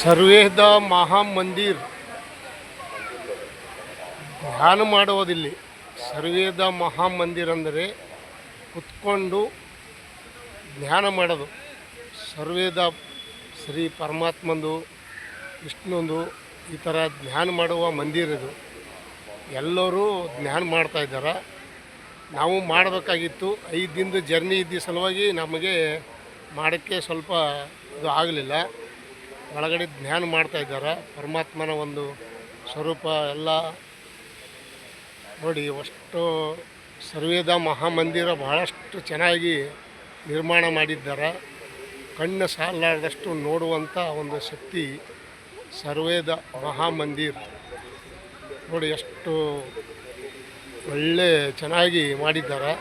ಸರ್ವೇದ ಮಹಾಮಂದಿರ್ ಧ್ಯಾನ ಮಾಡುವುದಿಲ್ಲಿ. ಸರ್ವೇದ ಮಹಾಮಂದಿರ್ ಅಂದರೆ ಕುತ್ಕೊಂಡು ಧ್ಯಾನ ಮಾಡೋದು. ಸರ್ವೇದ ಶ್ರೀ ಪರಮಾತ್ಮಂದು, ವಿಷ್ಣುಂದು ಈ ಥರ ಧ್ಯಾನ ಮಾಡುವ ಮಂದಿರ ಇದು. ಎಲ್ಲರೂ ಧ್ಯಾನ ಮಾಡ್ತಾ ಇದ್ದಾರೆ. ನಾವು ಮಾಡಬೇಕಾಗಿತ್ತು. ಐದು ದಿನದ ಜರ್ನಿ ಇದ್ದ ಸಲುವಾಗಿ ನಮಗೆ ಮಾಡೋಕ್ಕೆ ಸ್ವಲ್ಪ ಇದು ಆಗಲಿಲ್ಲ. ಒಳಗಡೆ ಧ್ಯಾನ ಮಾಡ್ತಾ ಇದ್ದಾರೆ. ಪರಮಾತ್ಮನ ಒಂದು ಸ್ವರೂಪ ಎಲ್ಲ ನೋಡಿ, ಅಷ್ಟು ಸರ್ವೇದ ಮಹಾಮಂದಿರ ಬಹಳಷ್ಟು ಚೆನ್ನಾಗಿ ನಿರ್ಮಾಣ ಮಾಡಿದ್ದಾರೆ. ಕಣ್ಣು ಸಾಲಾರದಷ್ಟು ನೋಡುವಂಥ ಒಂದು ಶಕ್ತಿ ಸರ್ವೇದ ಮಹಾಮಂದಿರ್. ನೋಡಿ ಎಷ್ಟು ಒಳ್ಳೆ ಚೆನ್ನಾಗಿ ಮಾಡಿದ್ದಾರೆ.